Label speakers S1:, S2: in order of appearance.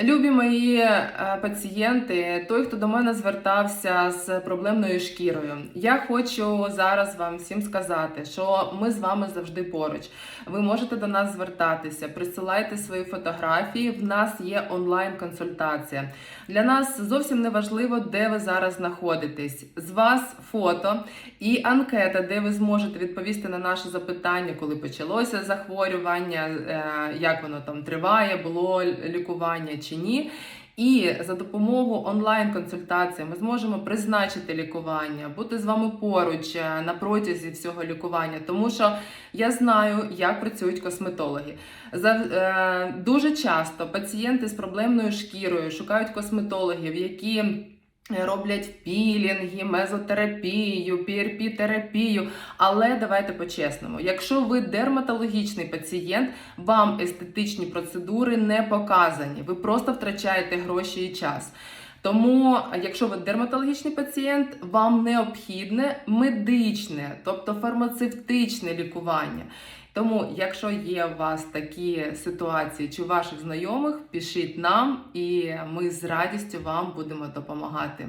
S1: Любі мої е, пацієнти, той, хто до мене звертався з проблемною шкірою, я хочу зараз вам всім сказати, що ми з вами завжди поруч. Ви можете до нас звертатися, присилайте свої фотографії. В нас є онлайн-консультація. Для нас зовсім не важливо, де ви зараз знаходитесь. З вас фото і анкета, де ви зможете відповісти на наше запитання, коли почалося захворювання, е, як воно там триває, було лікування чи ні. І за допомогою онлайн-консультації ми зможемо призначити лікування, бути з вами поруч е, на протязі всього лікування, тому що я знаю, як працюють косметологи. За, е, дуже часто пацієнти з проблемною шкірою шукають косметологів, які роблять пілінги, мезотерапію, PRP-терапію. Але давайте по-чесному, якщо ви дерматологічний пацієнт, вам естетичні процедури не показані. Ви просто втрачаєте гроші і час. Тому, якщо ви дерматологічний пацієнт, вам необхідне медичне, тобто фармацевтичне лікування. Тому, якщо є у вас такі ситуації чи ваших знайомих, пишіть нам, і ми з радістю вам будемо допомагати.